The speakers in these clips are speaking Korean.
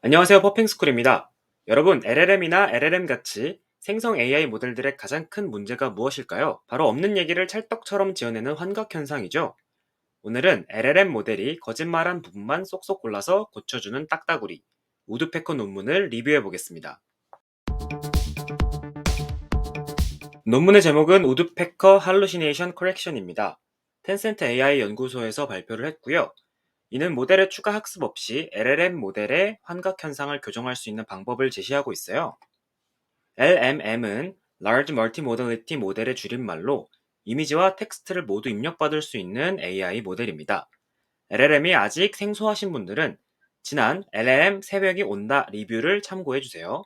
안녕하세요. 퍼핑스쿨입니다. 여러분, LLM이나 LLM 같이 생성 AI 모델들의 가장 큰 문제가 무엇일까요? 바로 없는 얘기를 찰떡처럼 지어내는 환각 현상이죠. 오늘은 LLM 모델이 거짓말한 부분만 쏙쏙 골라서 고쳐주는 딱따구리, 우드패커 논문을 리뷰해 보겠습니다. 논문의 제목은 우드패커 할루시네이션 커렉션입니다. 텐센트 AI 연구소에서 발표를 했고요. 이는 모델의 추가 학습 없이 LLM 모델의 환각 현상을 교정할 수 있는 방법을 제시하고 있어요. LMM은 Large Multimodality 모델의 줄임말로 이미지와 텍스트를 모두 입력받을 수 있는 AI 모델입니다. LLM이 아직 생소하신 분들은 지난 LLM 새벽이 온다 리뷰를 참고해 주세요.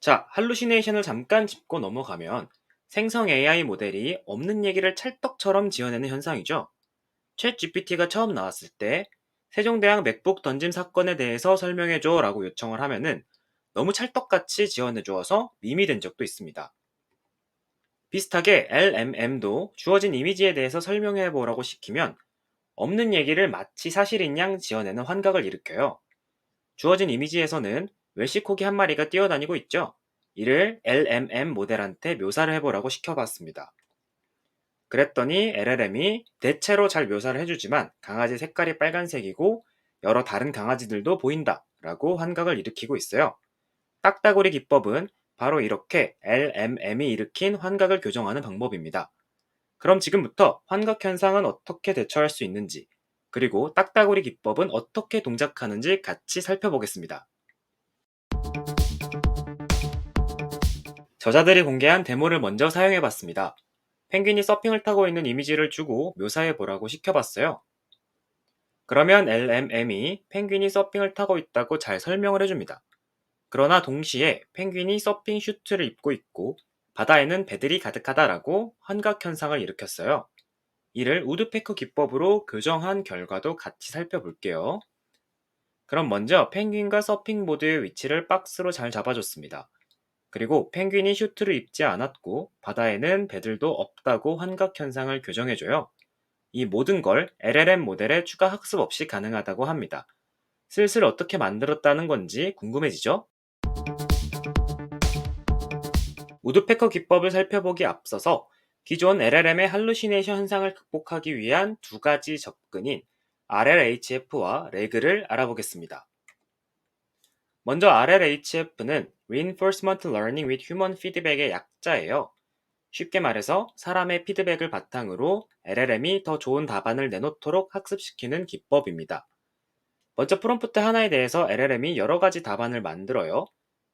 자, 할루시네이션을 잠깐 짚고 넘어가면 생성 AI 모델이 없는 얘기를 찰떡처럼 지어내는 현상이죠. 챗 GPT가 처음 나왔을 때 세종대왕 맥북 던짐 사건에 대해서 설명해줘 라고 요청을 하면은 너무 찰떡같이 지원해 주어서 밈이 된 적도 있습니다. 비슷하게 LMM도 주어진 이미지에 대해서 설명해 보라고 시키면 없는 얘기를 마치 사실인 양 지어내는 환각을 일으켜요. 주어진 이미지에서는 웰시코기 한 마리가 뛰어다니고 있죠. 이를 LMM 모델한테 묘사를 해보라고 시켜봤습니다. 그랬더니 LLM이 대체로 잘 묘사를 해주지만 강아지 색깔이 빨간색이고 여러 다른 강아지들도 보인다 라고 환각을 일으키고 있어요. 딱따구리 기법은 바로 이렇게 LMM이 일으킨 환각을 교정하는 방법입니다. 그럼 지금부터 환각 현상은 어떻게 대처할 수 있는지, 그리고 딱따구리 기법은 어떻게 동작하는지 같이 살펴보겠습니다. 저자들이 공개한 데모를 먼저 사용해 봤습니다. 펭귄이 서핑을 타고 있는 이미지를 주고 묘사해 보라고 시켜봤어요. 그러면 LMM이 펭귄이 서핑을 타고 있다고 잘 설명을 해줍니다. 그러나 동시에 펭귄이 서핑 슈트를 입고 있고 바다에는 배들이 가득하다라고 환각 현상을 일으켰어요. 이를 우드패커 기법으로 교정한 결과도 같이 살펴볼게요. 그럼 먼저 펭귄과 서핑보드의 위치를 박스로 잘 잡아줬습니다. 그리고 펭귄이 슈트를 입지 않았고 바다에는 배들도 없다고 환각 현상을 교정해줘요. 이 모든 걸 LLM 모델에 추가 학습 없이 가능하다고 합니다. 슬슬 어떻게 만들었다는 건지 궁금해지죠? 우드패커 기법을 살펴보기 앞서서 기존 LLM의 할루시네이션 현상을 극복하기 위한 두 가지 접근인 RLHF와 레그를 알아보겠습니다. 먼저 RLHF는 Reinforcement Learning with Human Feedback의 약자예요. 쉽게 말해서 사람의 피드백을 바탕으로 LLM이 더 좋은 답안을 내놓도록 학습시키는 기법입니다. 먼저 프롬프트 하나에 대해서 LLM이 여러 가지 답안을 만들어요.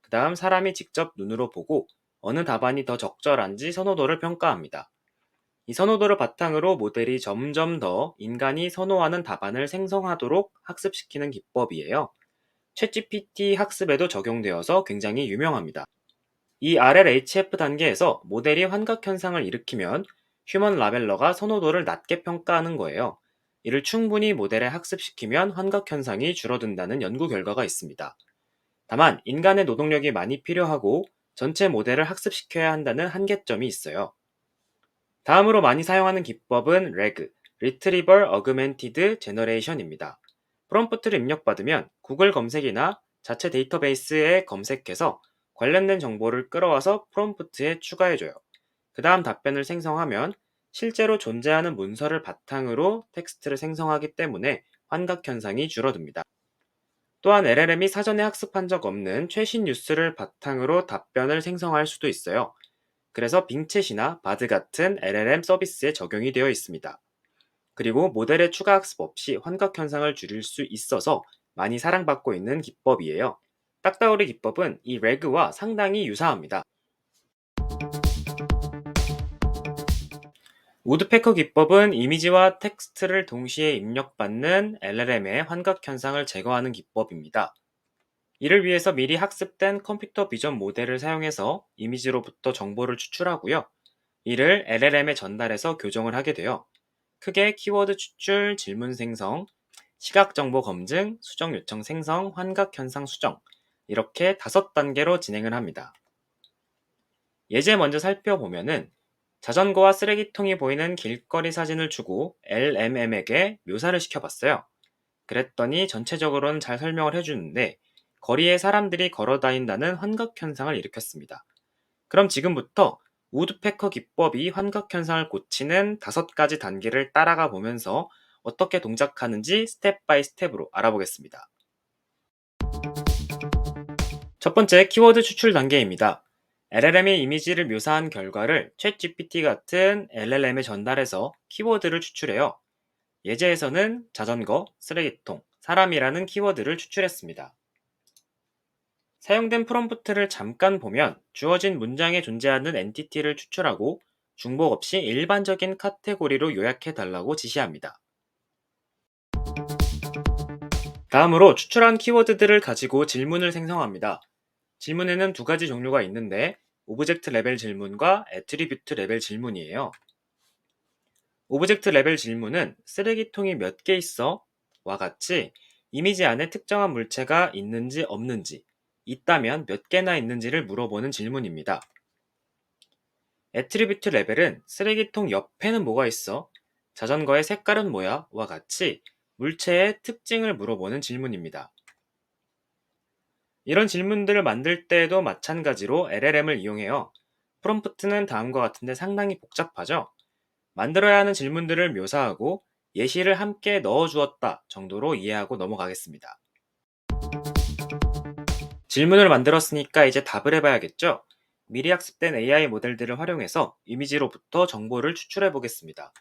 그 다음 사람이 직접 눈으로 보고 어느 답안이 더 적절한지 선호도를 평가합니다. 이 선호도를 바탕으로 모델이 점점 더 인간이 선호하는 답안을 생성하도록 학습시키는 기법이에요. 챗GPT 학습에도 적용되어서 굉장히 유명합니다. 이 RLHF 단계에서 모델이 환각 현상을 일으키면 휴먼 라벨러가 선호도를 낮게 평가하는 거예요. 이를 충분히 모델에 학습시키면 환각 현상이 줄어든다는 연구 결과가 있습니다. 다만 인간의 노동력이 많이 필요하고 전체 모델을 학습시켜야 한다는 한계점이 있어요. 다음으로 많이 사용하는 기법은 RAG, Retrieval Augmented Generation입니다. 프롬프트를 입력받으면 구글 검색이나 자체 데이터베이스에 검색해서 관련된 정보를 끌어와서 프롬프트에 추가해줘요. 그 다음 답변을 생성하면 실제로 존재하는 문서를 바탕으로 텍스트를 생성하기 때문에 환각 현상이 줄어듭니다. 또한 LLM이 사전에 학습한 적 없는 최신 뉴스를 바탕으로 답변을 생성할 수도 있어요. 그래서 빙챗이나 바드 같은 LLM 서비스에 적용이 되어 있습니다. 그리고 모델의 추가 학습 없이 환각 현상을 줄일 수 있어서 많이 사랑받고 있는 기법이에요. 딱따오리 기법은 이 레그와 상당히 유사합니다. 우드패커 기법은 이미지와 텍스트를 동시에 입력받는 LLM의 환각 현상을 제거하는 기법입니다. 이를 위해서 미리 학습된 컴퓨터 비전 모델을 사용해서 이미지로부터 정보를 추출하고요. 이를 LLM에 전달해서 교정을 하게 돼요. 크게 키워드 추출, 질문 생성, 시각 정보 검증, 수정 요청 생성, 환각 현상 수정 이렇게 다섯 단계로 진행을 합니다. 예제 먼저 살펴보면은 자전거와 쓰레기통이 보이는 길거리 사진을 주고 LMM에게 묘사를 시켜봤어요. 그랬더니 전체적으로는 잘 설명을 해주는데 거리에 사람들이 걸어 다닌다는 환각 현상을 일으켰습니다. 그럼 지금부터 우드패커 기법이 환각 현상을 고치는 다섯 가지 단계를 따라가 보면서 어떻게 동작하는지 스텝 바이 스텝으로 알아보겠습니다. 첫 번째 키워드 추출 단계입니다. LLM의 이미지를 묘사한 결과를 챗GPT 같은 LLM에 전달해서 키워드를 추출해요. 예제에서는 자전거, 쓰레기통, 사람이라는 키워드를 추출했습니다. 사용된 프롬프트를 잠깐 보면 주어진 문장에 존재하는 엔티티를 추출하고 중복 없이 일반적인 카테고리로 요약해 달라고 지시합니다. 다음으로 추출한 키워드들을 가지고 질문을 생성합니다. 질문에는 두 가지 종류가 있는데 오브젝트 레벨 질문과 애트리뷰트 레벨 질문이에요. 오브젝트 레벨 질문은 쓰레기통이 몇 개 있어? 와 같이 이미지 안에 특정한 물체가 있는지 없는지, 있다면 몇 개나 있는지를 물어보는 질문입니다. 애트리뷰트 레벨은 쓰레기통 옆에는 뭐가 있어? 자전거의 색깔은 뭐야? 와 같이 물체의 특징을 물어보는 질문입니다. 이런 질문들을 만들 때에도 마찬가지로 LLM을 이용해요. 프롬프트는 다음과 같은데 상당히 복잡하죠? 만들어야 하는 질문들을 묘사하고 예시를 함께 넣어 주었다 정도로 이해하고 넘어가겠습니다. 질문을 만들었으니까 이제 답을 해봐야겠죠? 미리 학습된 AI 모델들을 활용해서 이미지로부터 정보를 추출해 보겠습니다.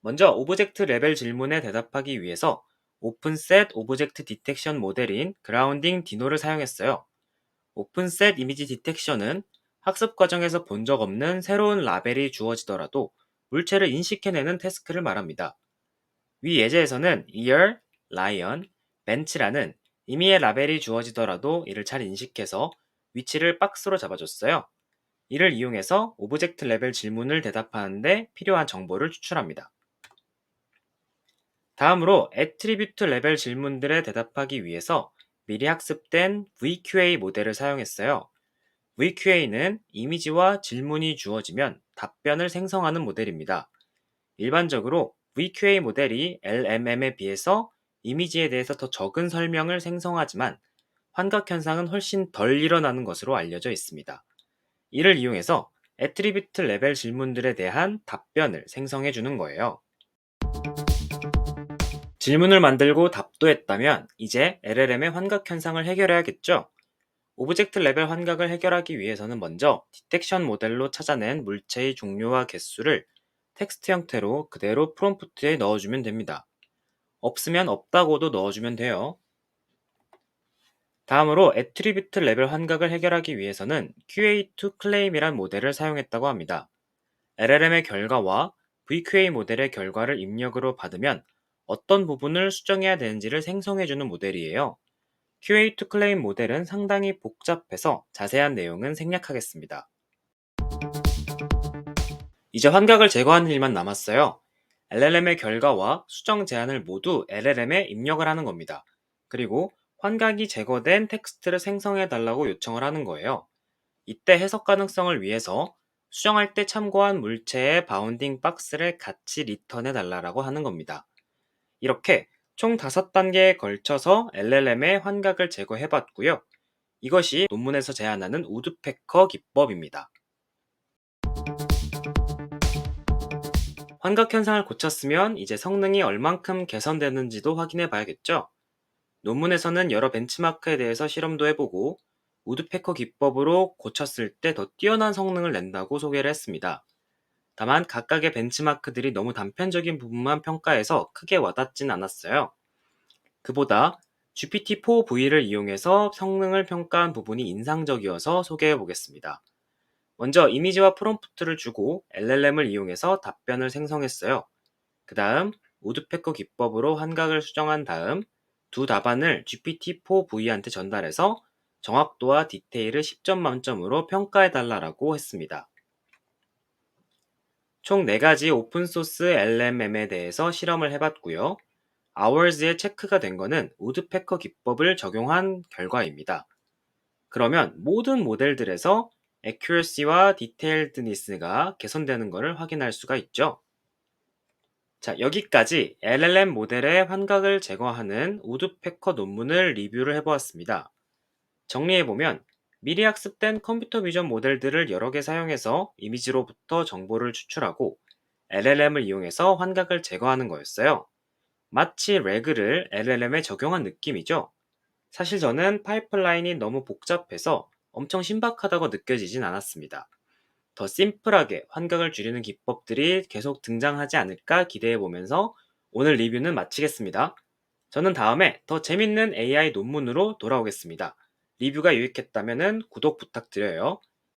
먼저 오브젝트 레벨 질문에 대답하기 위해서 오픈셋 오브젝트 디텍션 모델인 그라운딩 디노를 사용했어요. 오픈셋 이미지 디텍션은 학습 과정에서 본 적 없는 새로운 라벨이 주어지더라도 물체를 인식해내는 태스크를 말합니다. 위 예제에서는 ear, lion, bench라는 임의의 라벨이 주어지더라도 이를 잘 인식해서 위치를 박스로 잡아줬어요. 이를 이용해서 오브젝트 레벨 질문을 대답하는데 필요한 정보를 추출합니다. 다음으로 애트리뷰트 레벨 질문들에 대답하기 위해서 미리 학습된 VQA 모델을 사용했어요. VQA는 이미지와 질문이 주어지면 답변을 생성하는 모델입니다. 일반적으로 VQA 모델이 LMM에 비해서 이미지에 대해서 더 적은 설명을 생성하지만 환각 현상은 훨씬 덜 일어나는 것으로 알려져 있습니다. 이를 이용해서 애트리뷰트 레벨 질문들에 대한 답변을 생성해 주는 거예요. 질문을 만들고 답도 했다면 이제 LLM의 환각 현상을 해결해야겠죠? 오브젝트 레벨 환각을 해결하기 위해서는 먼저 디텍션 모델로 찾아낸 물체의 종류와 개수를 텍스트 형태로 그대로 프롬프트에 넣어주면 됩니다. 없으면 없다고도 넣어주면 돼요. 다음으로 애트리뷰트 레벨 환각을 해결하기 위해서는 QA2 클레임이란 모델을 사용했다고 합니다. LLM의 결과와 VQA 모델의 결과를 입력으로 받으면 어떤 부분을 수정해야 되는지를 생성해주는 모델이에요. QA2 클레임 모델은 상당히 복잡해서 자세한 내용은 생략하겠습니다. 이제 환각을 제거하는 일만 남았어요. LLM의 결과와 수정 제한을 모두 LLM에 입력을 하는 겁니다. 그리고 환각이 제거된 텍스트를 생성해 달라고 요청을 하는 거예요. 이때 해석 가능성을 위해서 수정할 때 참고한 물체의 바운딩 박스를 같이 리턴해 달라고 하는 겁니다. 이렇게 총 5단계에 걸쳐서 LLM의 환각을 제거해 봤고요. 이것이 논문에서 제안하는 우드패커 기법입니다. 환각 현상을 고쳤으면 이제 성능이 얼만큼 개선되는지도 확인해 봐야겠죠? 논문에서는 여러 벤치마크에 대해서 실험도 해보고 우드패커 기법으로 고쳤을 때 더 뛰어난 성능을 낸다고 소개를 했습니다. 다만 각각의 벤치마크들이 너무 단편적인 부분만 평가해서 크게 와닿진 않았어요. 그보다 GPT-4V를 이용해서 성능을 평가한 부분이 인상적이어서 소개해 보겠습니다. 먼저 이미지와 프롬프트를 주고 LLM을 이용해서 답변을 생성했어요. 그 다음 우드패커 기법으로 환각을 수정한 다음 두 답안을 GPT-4V한테 전달해서 정확도와 디테일을 10점 만점으로 평가해 달라고 했습니다. 총 4가지 오픈소스 LMM에 대해서 실험을 해봤고요. Hours에 체크가 된 거는 우드패커 기법을 적용한 결과입니다. 그러면 모든 모델들에서 accuracy와 detailedness가 개선되는 것을 확인할 수가 있죠. 자, 여기까지 LLM 모델의 환각을 제거하는 우드패커 논문을 리뷰를 해보았습니다. 정리해보면 미리 학습된 컴퓨터 비전 모델들을 여러 개 사용해서 이미지로부터 정보를 추출하고 LLM을 이용해서 환각을 제거하는 거였어요. 마치 레그를 LLM에 적용한 느낌이죠. 사실 저는 파이프라인이 너무 복잡해서 엄청 신박하다고 느껴지진 않았습니다. 더 심플하게 환각을 줄이는 기법들이 계속 등장하지 않을까 기대해 보면서 오늘 리뷰는 마치겠습니다. 저는 다음에 더 재밌는 AI 논문으로 돌아오겠습니다. 리뷰가 유익했다면 구독 부탁드려요.